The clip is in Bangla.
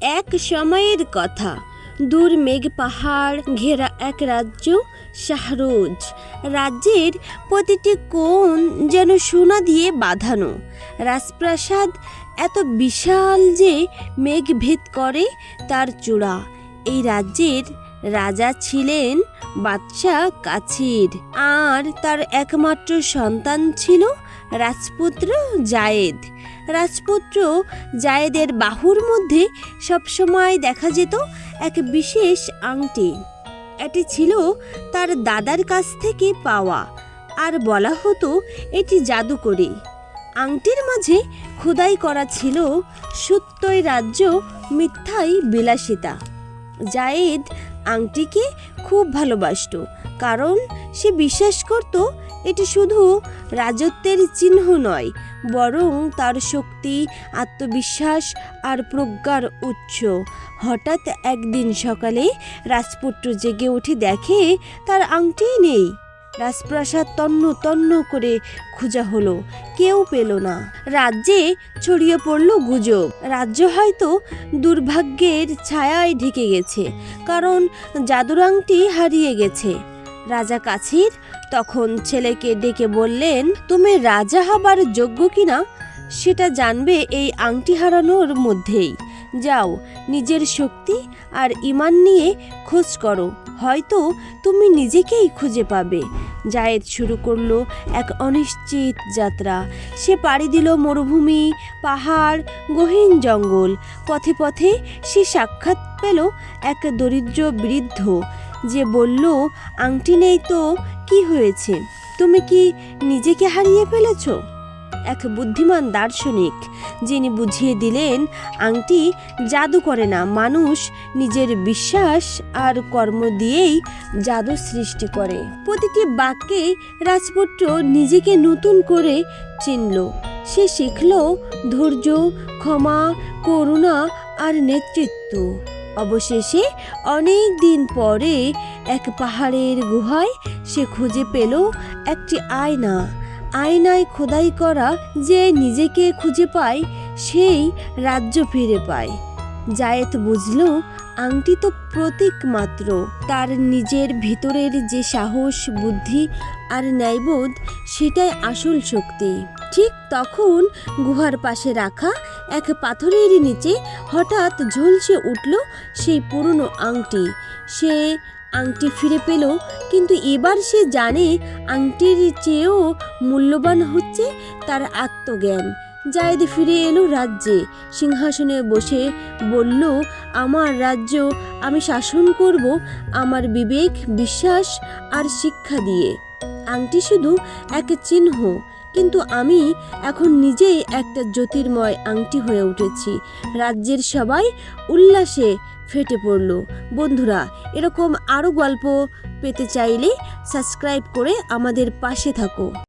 এক সময়ের কথা। দূর মেঘ পাহাড়, ঘেরা এক রাজ্য, শাহরোজ। রাজ্যের প্রতিটি কোণ যেন সোনা দিয়ে বাঁধানো। রাজপ্রাসাদ এত বিশাল যে মেঘ ভেদ করে তার চূড়া। এই রাজ্যের রাজা ছিলেন বাদশাহ কাছির। আর তার একমাত্র সন্তান ছিল রাজপুত্র জায়েদ। রাজপুত্র জায়েদের বাহুর মধ্যে সবসময় দেখা যেত এক বিশেষ আংটি। এটি ছিল তার দাদার কাছ থেকে পাওয়া। আর বলা হতো এটি জাদুকরি। আংটির মাঝে খোদাই করা ছিল সত্যই রাজ্য মিথ্যাই বিলাসিতা। জায়েদ আংটিকে খুব ভালোবাসতো, কারণ সে বিশ্বাস করত এটি শুধু রাজত্বের চিহ্ন নয়, বরং তার শক্তি, আত্মবিশ্বাস আর প্রজ্ঞার উৎস। হঠাৎ একদিন সকালে রাজপুত্র জেগে উঠে দেখে তার আংটি নেই। রাজপ্রাসাদ তন্ন তন্ন করে খোঁজা হলো, কেউ পেল না। রাজ্যে ছড়িয়ে পড়ল গুজব। রাজ্য হয়তো দুর্ভাগ্যের ছায়ায় ঢেকে গেছে, কারণ জাদুর আংটি হারিয়ে গেছে। রাজা কাছির? তখন ছেলেকে ডেকে বললেন, তুমি রাজা হবার যোগ্য কিনা? সেটা জানবে এই আংটি হারানোর মধ্যেই। যাও, নিজের শক্তি আর ইমান নিয়ে খোঁজ করো। হয়তো তুমি নিজেকেই খুঁজে পাবে। জায়েদ শুরু করল এক অনিশ্চিত যাত্রা। সে পাড়ি দিল মরুভূমি, পাহাড়, গহীন জঙ্গল। পথে পথে সে সাক্ষাৎ পেল এক দরিদ্র বৃদ্ধ। যে বলল, আংটি নেই তো, কি হয়েছে? তুমি কি নিজেকে হারিয়ে ফেলেছ? এক বুদ্ধিমান দার্শনিক, যিনি বুঝিয়ে দিলেন, আংটি জাদু করে না, মানুষ নিজের বিশ্বাস আর কর্ম দিয়েই জাদু সৃষ্টি করে। প্রতিটি বাক্যে রাজপুত্র নিজেকে নতুন করে চিনল। সে শিখল ধৈর্য, ক্ষমা, করুণা আর নেতৃত্ব। অবশেষে অনেক দিন পরে এক পাহাড়ের গুহায় সে খুঁজে পেল একটি আয়না। আয়নায় খোদাই করা যে নিজেকে খুঁজে পায়, সেই রাজ্য ফিরে পায়। জায়েত বুঝল, আংটি তো প্রতীক মাত্র। তার নিজের ভিতরের যে সাহস, বুদ্ধি আর ন্যায়বোধ, সেটাই আসল শক্তি। ঠিক তখন গুহার পাশে রাখা এক পাথরের নিচে হঠাৎ ঝলসে উঠল সেই পুরনো আংটি। সে আংটি ফিরে পেল, কিন্তু এবার সে জানে আংটির চেয়েও মূল্যবান হচ্ছে তার আত্মজ্ঞান। জায়েদ ফিরে এলো রাজ্যে। সিংহাসনে বসে বলল, আমার রাজ্য আমি শাসন করব, আমার বিবেক, বিশ্বাস আর শিক্ষা দিয়ে। আংটি শুধু এক চিহ্ন। কিন্তু আমি এখন নিজেই একটা জ্যোতির্ময় আংটি হয়ে উঠেছি। রাজ্যের সবাই উল্লাসে ফেটে পড়ল। বন্ধুরা, এরকম আরও গল্প পেতে চাইলে সাবস্ক্রাইব করে আমাদের পাশে থাকো।